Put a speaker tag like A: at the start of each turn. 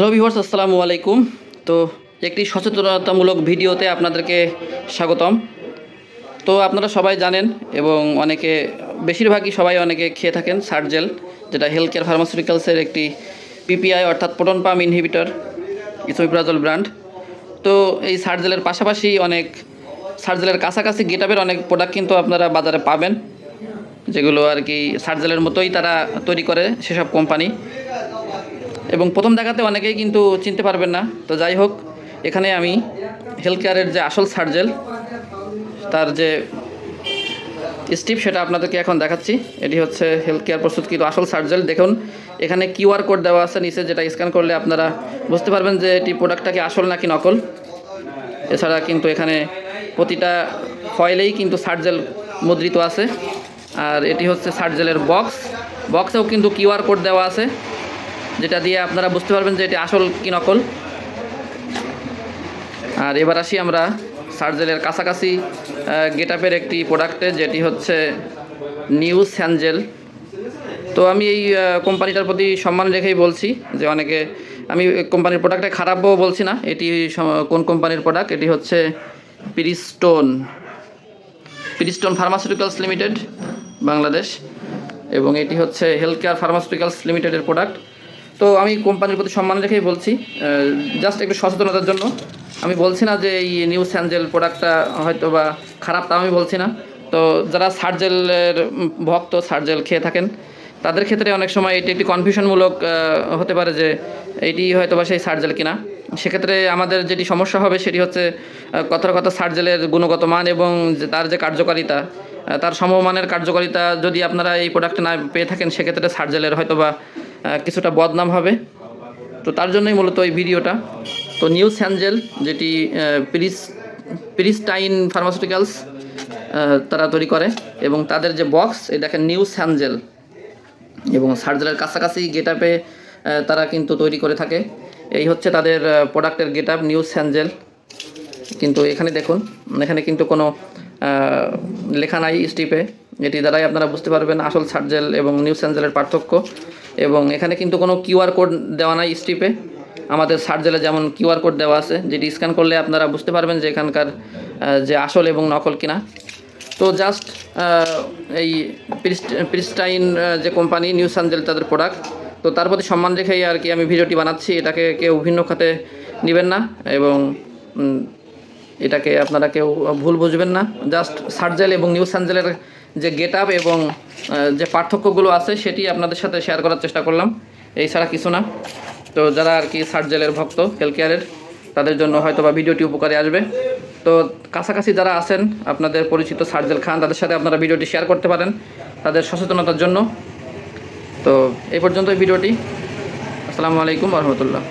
A: Hello viewers, আসসালামু আলাইকুম। তো একটি সচেতনতামূলক ভিডিওতে আপনাদেরকে স্বাগতম। তো আপনারা সবাই জানেন এবং অনেকে, বেশিরভাগই সবাই অনেকে খেয়ে থাকেন সার্জেল যেটা হেলথ কেয়ার ফার্মাসিউটিক্যালসের একটি পিপিআই অর্থাৎ proton pump inhibitor esomeprazole brand তো এই সার্জেলের পাশাপাশি অনেক সার্জেলের কাছাকাছি গেটাবের অনেক প্রোডাক্ট কিন্তু আপনারা বাজারে পাবেন, যেগুলো আর কি সার্জেলের মতোই তারা তৈরি করে সেসব কোম্পানি এবং প্রথম দেখাতে অনেকেই কিন্তু চিনতে পারবেন না। তো যাই হোক, এখানে আমি হেলথ কেয়ারের যে আসল সার্জেল তার যে স্টিপ সেটা আপনাদেরকে এখন দেখাচ্ছি। এটি হচ্ছে হেলথ কেয়ার প্রস্তুতকৃত আসল সার্জেল দেখুন, এখানে কিউআর কোড দেওয়া আছে, নিচে যেটা স্ক্যান করলে আপনারা বুঝতে পারবেন যে এটি প্রোডাক্টটা কি আসল নাকি নকল। এছাড়া কিন্তু এখানে প্রতিটা ফয়েলেই কিন্তু সার্জেল মুদ্রিত আছে। আর এটি হচ্ছে সার্জেলের বক্স বক্সেও কিন্তু কিউআর কোড দেওয়া আছে। যেটা দিয়ে আপনারা বুঝতে পারবেন যে এটি আসল কি নকল। আর এবার আসি আমরা সার্জেলের কাছাকাছি গেট আপের একটি প্রোডাক্টে যেটি হচ্ছে নিউ স্যাঞ্জেল তো আমি এই কোম্পানিটার প্রতি সম্মান রেখেই বলছি যে অনেকে, আমি কোম্পানির প্রোডাক্টে খারাপও বলছি না, এটি কোন কোম্পানির প্রোডাক্ট এটি হচ্ছে পিরিস্টোন। পিরিস্টোন ফার্মাসিউটিক্যালস লিমিটেড বাংলাদেশ। এবং এটি হচ্ছে হেলথ কেয়ার ফার্মাসিউটিক্যালস লিমিটেডের প্রোডাক্ট তো আমি কোম্পানির প্রতি সম্মান রেখেই বলছি জাস্ট একটু সচেতনতার জন্য। আমি বলছি না যে এই নিউ স্যাঞ্জেল প্রোডাক্টটা হয়তো বা খারাপ তা আমি বলছি না। তো যারা সার্জেলের ভক্ত সার্জেল খেয়ে থাকেন, তাদের ক্ষেত্রে অনেক সময় এটি একটি কনফিউশনমূলক হতে পারে যে এইটি হয়তো বা সেই সার্জেল কিনা। সেক্ষেত্রে আমাদের যেটি সমস্যা হবে সেটি হচ্ছে কথার কথা সার্জেলের গুণগত মান এবং তার যে কার্যকারিতা তার সমমানের কার্যকারিতা যদি আপনারা এই প্রোডাক্টে না পেয়ে থাকেন, সেক্ষেত্রে সার্জেলের হয়তো বা কিছুটা বদনাম হবে। তো তার জন্যই মূলত এই ভিডিওটা। তো নিউ স্যাঞ্জেল যেটি প্রিস, প্রিস্টাইন ফার্মাসিউটিক্যালস তারা তৈরি করে এবং তাদের যে বক্স, এই দেখেন নিউ স্যাঞ্জেল এবং সার্জেলের কাছাকাছি গেট আপে তারা কিন্তু তৈরি করে থাকে। এই হচ্ছে তাদের প্রোডাক্টের গেট আপ নিউ স্যাঞ্জেল কিন্তু এখানে দেখুন, এখানে কিন্তু কোনো লেখা নাই স্টিপে এটি দ্বারাই আপনারা বুঝতে পারবেন আসল সার্জেল এবং নিউ স্যাঞ্জেলের পার্থক্য। এবং এখানে কিন্তু কোনো কিউআর কোড দেওয়া নাই স্টিপে আমাদের সার্জেলে যেমন কিউআর কোড দেওয়া আছে, যেটি স্ক্যান করলে আপনারা বুঝতে পারবেন যে এখানকার যে আসল এবং নকল কিনা। তো জাস্ট এই প্রিস্টাইন যে কোম্পানি, নিউ সানজেল তাদের প্রোডাক্ট। তো তার প্রতি সম্মান রেখেই আর কি আমি ভিডিওটি বানাচ্ছি। এটাকে কেউ ভিন্ন খাতে নেবেন না এবং এটাকে আপনারা কেউ ভুল বুঝবেন না। জাস্ট সার্জেল এবং নিউ সানজেলের যে গেট আপ এবং যে পার্থক্যগুলো আছে সেটি আপনাদের সাথে শেয়ার করার চেষ্টা করলাম। এই ছাড়া কিছু না। তো যারা আর কি সার্জেলের ভক্ত হেলথ কেয়ারের তাদের জন্য হয়তো বা ভিডিওটি উপকারে আসবে। তো কাছাকাছি যারা আছেন, আপনাদের পরিচিত সার্জেল খান, তাদের সাথে আপনারা ভিডিওটি শেয়ার করতে পারেন তাদের সচেতনতার জন্য। তো এই পর্যন্ত ভিডিওটি। আসসালামু আলাইকুম রহমতুল্লাহ।